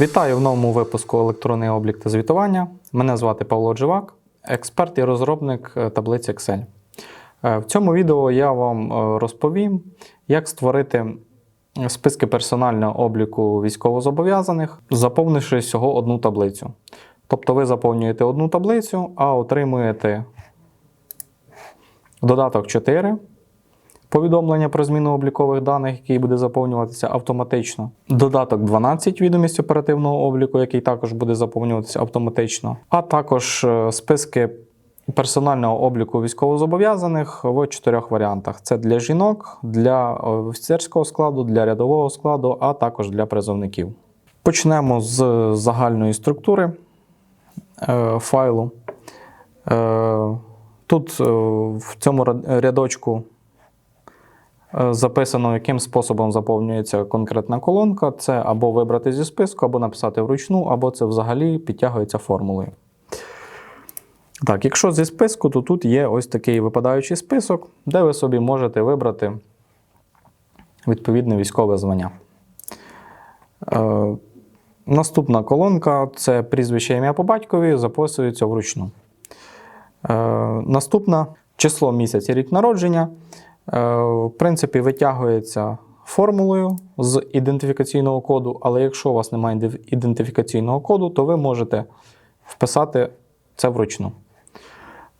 Вітаю в новому випуску електронний облік та звітування. Мене звати Павло Дживак, експерт і розробник е, таблиці Excel. Е, В цьому відео я вам е, розповім, як створити списки персонального обліку військовозобов'язаних, заповнивши всього одну таблицю. Тобто ви заповнюєте одну таблицю, а отримуєте додаток 4, повідомлення про зміну облікових даних, який буде заповнюватися автоматично. Додаток 12 відомість оперативного обліку, який також буде заповнюватися автоматично, а також е, списки персонального обліку військовозобов'язаних в чотирьох варіантах: це для жінок, для офіцерського складу, для рядового складу, а також для призовників. Почнемо з загальної структури е, файлу. Е, Тут в цьому рядочку записано, яким способом заповнюється конкретна колонка. Це або вибрати зі списку, або написати вручну, або це взагалі підтягується формулою. Так, якщо зі списку, то тут є ось такий випадаючий список, де ви собі можете вибрати відповідне військове звання. Е, наступна колонка це прізвище ім'я по батькові, записується вручну. Е, наступна число місяць і рік народження. Е, в принципі, витягується формулою з ідентифікаційного коду, але якщо у вас немає ідентифікаційного коду, то ви можете вписати це вручну.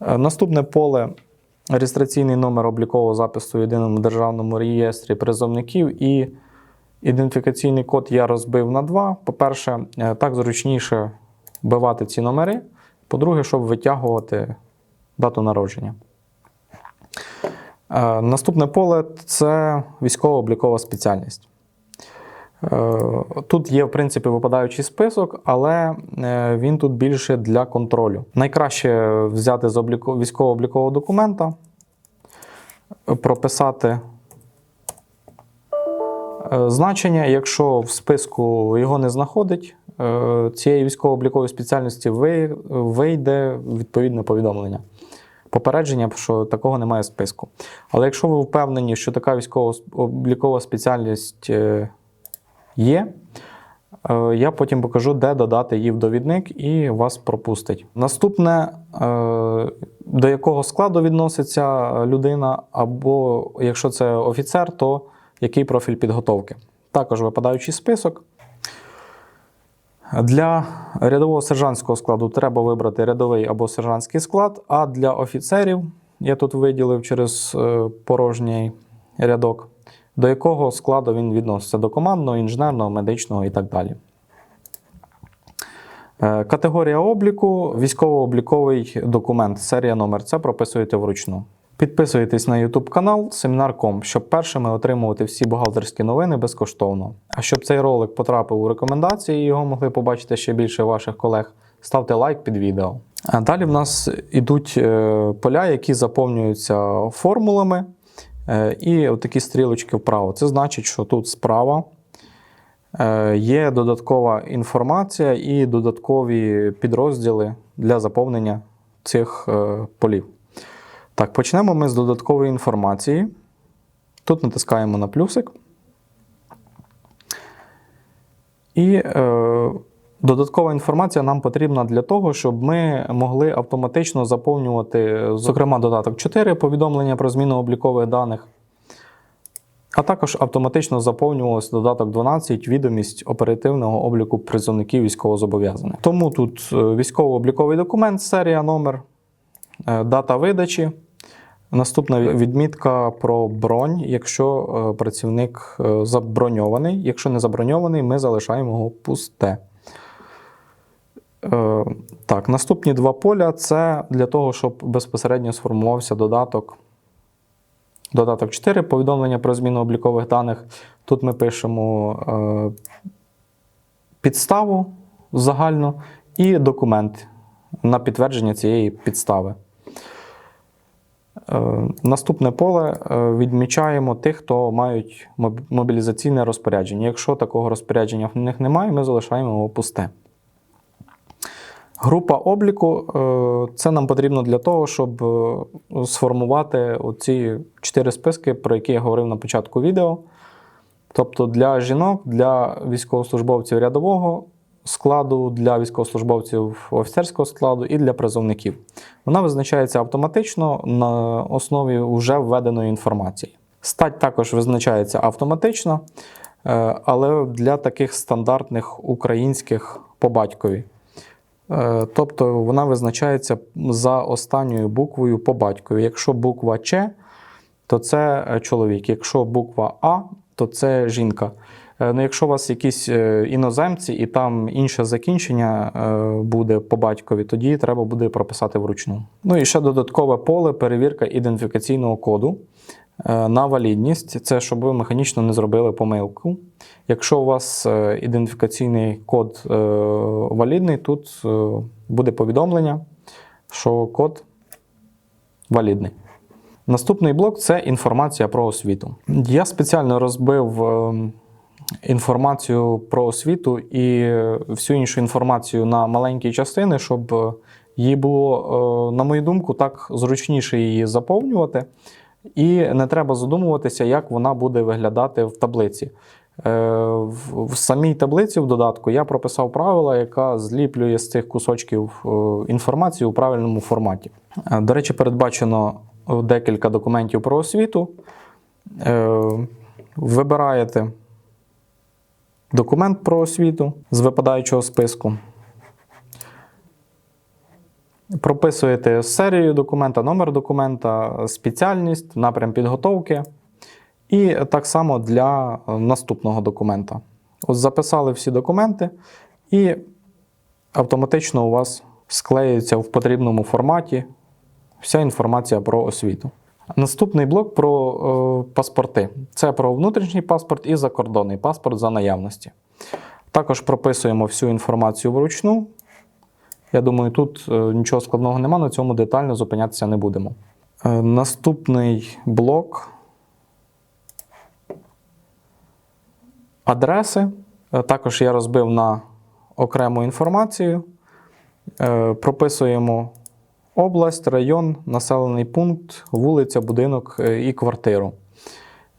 Е, Наступне поле реєстраційний номер облікового запису в єдиному державному реєстрі призовників і ідентифікаційний код я розбив на два. По-перше, е, так зручніше вбивати ці номери. По-друге, щоб витягувати дату народження. Е, Наступне поле це військово-облікова спеціальність. Е, Тут є, в принципі, випадаючий список, але е, він тут більше для контролю. Найкраще взяти з військово-облікового документа, прописати значення. Якщо в списку його не знаходить, цієї військово-облікової спеціальності вийде відповідне повідомлення. Попередження, що такого немає в списку. Але якщо ви впевнені, що така військово-облікова спеціальність е, є, е, я потім покажу, де додати її в довідник і вас пропустить. Наступне, е, до якого складу відноситься людина, або якщо це офіцер, то який профіль підготовки. Також випадаючий список. Для рядового сержантського складу треба вибрати рядовий або сержантський склад, а для офіцерів я тут виділив через е, порожній рядок, до якого складу він відноситься до командного, інженерного, медичного і так далі. Е, Категорія обліку, військово-обліковий документ, серія номер. Це прописуєте вручну. Підписуйтесь на YouTube канал Семінар.com, щоб першими отримувати всі бухгалтерські новини безкоштовно. А щоб цей ролик потрапив у рекомендації і його могли побачити ще більше ваших колег, ставте лайк під відео. А далі в нас ідуть е, поля, які заповнюються формулами, е, і такі стрілочки вправо. Це значить, що тут справа е, є додаткова інформація і додаткові підрозділи для заповнення цих полів. Так, почнемо ми з додаткової інформації. Тут натискаємо на плюсик. І е, додаткова інформація нам потрібна для того, щоб ми могли автоматично заповнювати, зокрема, додаток 4 повідомлення про зміну облікових даних. А також автоматично заповнювався додаток 12 відомість оперативного обліку призовників військовозобов'язаних. Тому тут е, військово-обліковий документ, серія, номер, е, дата видачі. Наступна відмітка про бронь, якщо е, працівник е, заброньований. Якщо не заброньований, ми залишаємо його пусте. Е, Так, наступні два поля це для того, щоб безпосередньо сформувався додаток. Додаток 4 повідомлення про зміну облікових даних. Тут ми пишемо підставу загальну і документ на підтвердження цієї підстави. Е, Наступне поле е, відмічаємо тих, хто мають мобілізаційне розпорядження. Якщо такого розпорядження в них немає, ми залишаємо його пусте. Група обліку е, це нам потрібно для того, щоб сформувати оці чотири списки, про які я говорив на початку відео. Тобто для жінок, для військовослужбовців рядового складу, для військовослужбовців офіцерського складу і для призовників. Вона визначається автоматично на основі вже введеної інформації. Стать також визначається автоматично, е, але для таких стандартних українських по батькові. Е, Тобто вона визначається за останньою буквою по батькові. Якщо буква Ч, то це е, чоловік. Якщо буква А, то це жінка. Е, Ну, якщо у вас якісь е, іноземці і там інше закінчення е, буде по батькові, тоді треба буде прописати вручну. Ну і ще додаткове поле перевірка ідентифікаційного коду на валідність. Це щоб ви механічно не зробили помилку. Якщо у вас ідентифікаційний код валідний, тут буде повідомлення, що код валідний. Наступний блок це інформація про освіту. Я спеціально розбив е, інформацію про освіту і всю іншу інформацію на маленькі частини, щоб її було, е, на мою думку, так зручніше її заповнювати, і не треба задумуватися, як вона буде виглядати в таблиці. Е, В самій таблиці в додатку я прописав правила, яка зліплює з цих кусочків е, інформацію у правильному форматі. До речі, передбачено декілька документів про освіту. Вибираєте документ про освіту з випадаючого списку. Прописуєте серію документа, номер документа, спеціальність, напрям підготовки. І так само для наступного документа. Ось записали всі документи, і автоматично у вас склеюється в потрібному форматі вся інформація про освіту. Наступний блок про е, паспорти. Це про внутрішній паспорт і закордонний паспорт за наявності. Також прописуємо всю інформацію вручну. Я думаю, тут е, нічого складного нема, на цьому детально зупинятися не будемо. Е, наступний блок адреси. Е, Також я розбив на окрему інформацію. Е, Прописуємо область, район, населений пункт, вулиця, будинок е, і квартиру.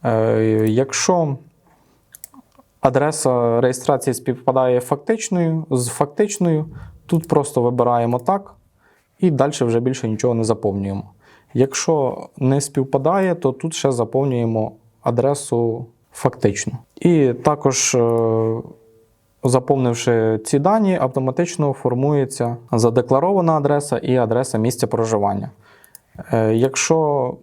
Е, Якщо адреса реєстрації співпадає фактичною з фактичною, тут просто вибираємо так і далі вже більше нічого не заповнюємо. Якщо не співпадає, то тут ще заповнюємо адресу фактично. І також, е, заповнивши ці дані, автоматично формується задекларована адреса і адреса місця проживання. Е, Якщо,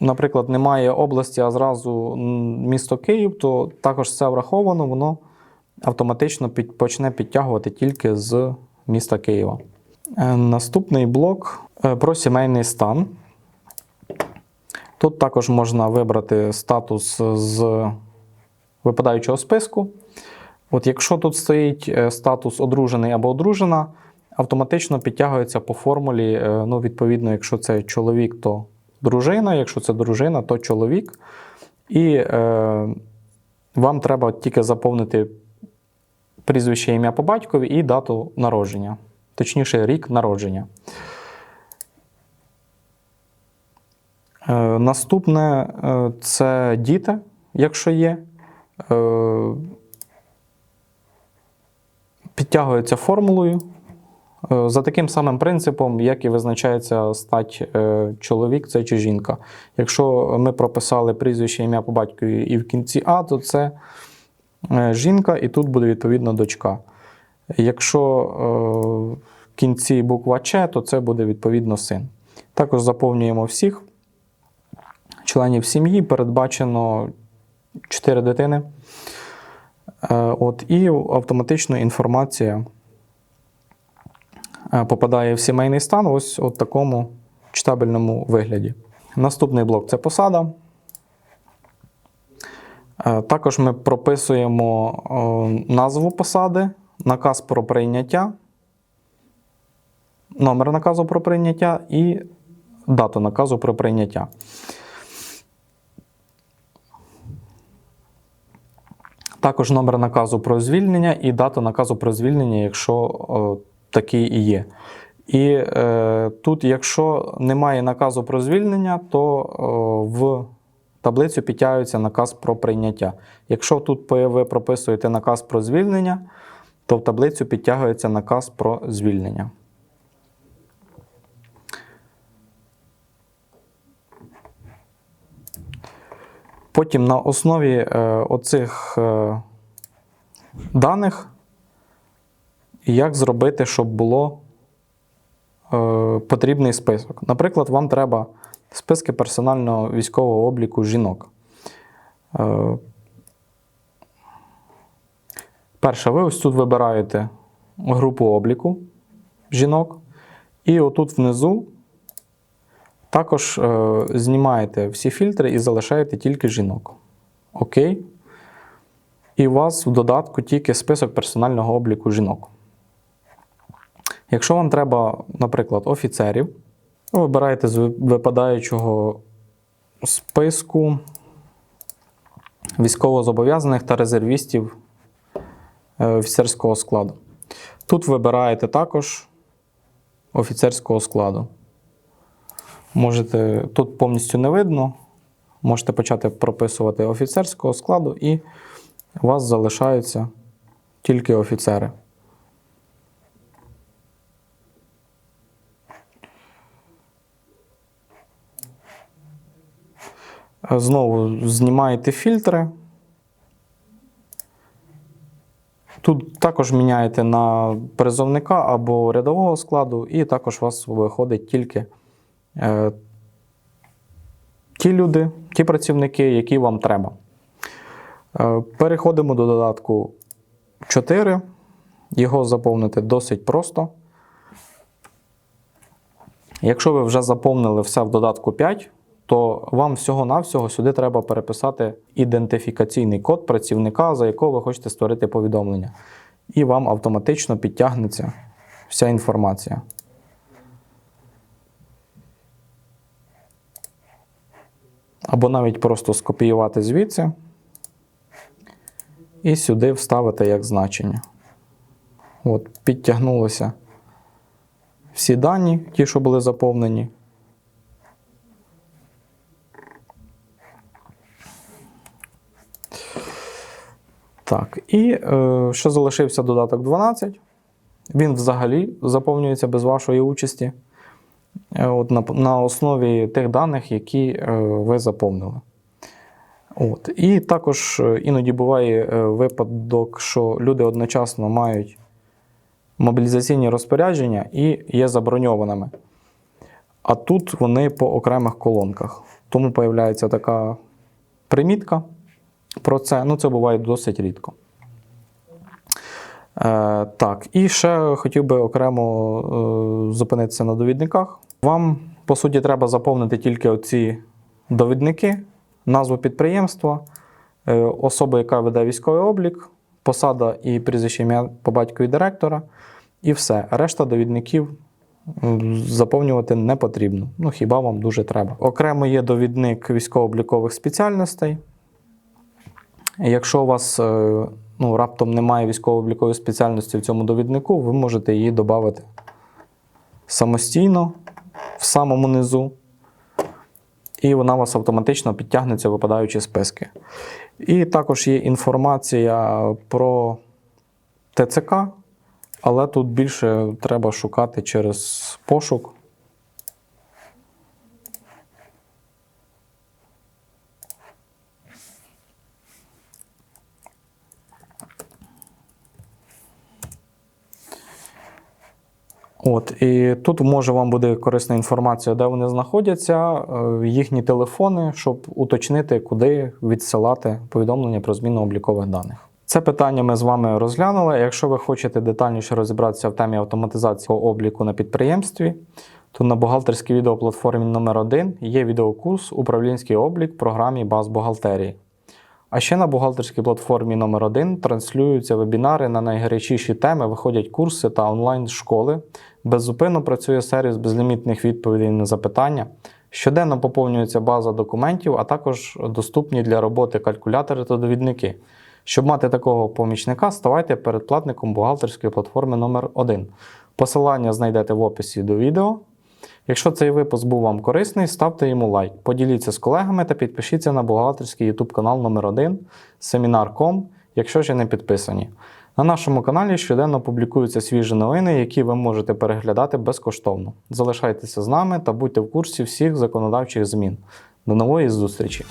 наприклад, немає області, а зразу місто Київ, то також це враховано, воно автоматично почне підтягувати тільки з міста Києва. Е, Наступний блок е, про сімейний стан. Тут також можна вибрати статус з випадаючого списку. От якщо тут стоїть е, статус одружений або одружена, автоматично підтягується по формулі. е, Ну, відповідно, якщо це чоловік, то дружина, якщо це дружина, то чоловік. І е, вам треба тільки заповнити прізвище ім'я по батькові і дату народження, точніше, рік народження. Е, Наступне це діти, якщо є. Підтягується формулою е, за таким самим принципом, як і визначається стать е, чоловік це чи жінка. Якщо ми прописали прізвище ім'я по батькові і в кінці А, то це е, жінка, і тут буде відповідно дочка. Якщо в кінці буква Ч, то це буде відповідно син. Також заповнюємо всіх членів сім'ї, передбачено 4 дитини. Е, От, і автоматично інформація е, попадає в сімейний стан ось у такому читабельному вигляді. Наступний блок це посада. Е, Також ми прописуємо назву посади, наказ про прийняття, номер наказу про прийняття і дату наказу про прийняття. Також номер наказу про звільнення і дата наказу про звільнення, якщо е, такий і є. І е, тут, якщо немає наказу про звільнення, то е, в таблицю підтягується наказ про прийняття. Якщо тут ви прописуєте наказ про звільнення, то в таблицю підтягується наказ про звільнення. Потім на основі е, оцих е, даних, як зробити, щоб було е, потрібний список. Наприклад, вам треба списки персонального військового обліку жінок. Перше, ви ось тут вибираєте групу обліку жінок, і отут внизу також е, знімаєте всі фільтри і залишаєте тільки жінок. Окей. І у вас в додатку тільки список персонального обліку жінок. Якщо вам треба, наприклад, офіцерів, вибираєте з випадаючого списку військовозобов'язаних та резервістів е, офіцерського складу. Тут вибираєте також офіцерського складу. Можете, тут повністю не видно. Можете почати прописувати офіцерського складу, і у вас залишаються тільки офіцери. Знову знімаєте фільтри. Тут також міняєте на призовника або рядового складу, і також у вас виходить тільки ті люди, ті працівники, які вам треба. Е, переходимо до додатку 4. Його заповнити досить просто. Якщо ви вже заповнили все в додатку 5, то вам всього-навсього сюди треба переписати ідентифікаційний код працівника, за якого ви хочете створити повідомлення. І вам автоматично підтягнеться вся інформація. Або навіть просто скопіювати звідси і сюди вставити як значення. От, підтягнулося всі дані, ті, що були заповнені. Так, і е, ще залишився додаток 12. Він взагалі заповнюється без вашої участі. Е, от на, на основі тих даних, які е, ви заповнили. От. І також е, іноді буває випадок, що люди одночасно мають мобілізаційні розпорядження і є заброньованими. А тут вони по окремих колонках. Тому появляється така примітка про це. Ну, це буває досить рідко. Е, так, і ще хотів би окремо е, зупинитися на довідниках. Вам, по суті, треба заповнити тільки оці довідники, назву підприємства, е, особа, яка веде військовий облік, посада і прізвище ім'я по батькові директора, і все. Решта довідників заповнювати не потрібно. Ну, хіба вам дуже треба. Окремо є довідник військово-облікових спеціальностей. Якщо у вас е, ну, раптом немає військово-облікової спеціальності в цьому довіднику, ви можете її додати самостійно в самому низу, і вона вас автоматично підтягнеться випадаючі списки. І також є інформація про ТЦК, але тут більше треба шукати через пошук. От, і тут може вам буде корисна інформація, де вони знаходяться, е, їхні телефони, щоб уточнити, куди відсилати повідомлення про зміну облікових даних. Це питання ми з вами розглянули. Якщо ви хочете детальніше розібратися в темі автоматизації обліку на підприємстві, то на бухгалтерській відеоплатформі номер 1 є відеокурс Управлінський облік програмі Баз бухгалтерії. А ще на бухгалтерській платформі номер 1 транслюються вебінари на найгарячіші теми, виходять курси та онлайн-школи. Беззупинно працює сервіс безлімітних відповідей на запитання. Щоденно поповнюється база документів, а також доступні для роботи калькулятори та довідники. Щоб мати такого помічника, ставайте передплатником бухгалтерської платформи номер 1 Посилання знайдете в описі до відео. Якщо цей випуск був вам корисний, ставте йому лайк, поділіться з колегами та підпишіться на бухгалтерський YouTube канал номер 1 Seminar.com, якщо ще не підписані. На нашому каналі щоденно публікуються свіжі новини, які ви можете переглядати безкоштовно. Залишайтеся з нами та будьте в курсі всіх законодавчих змін. До нової зустрічі!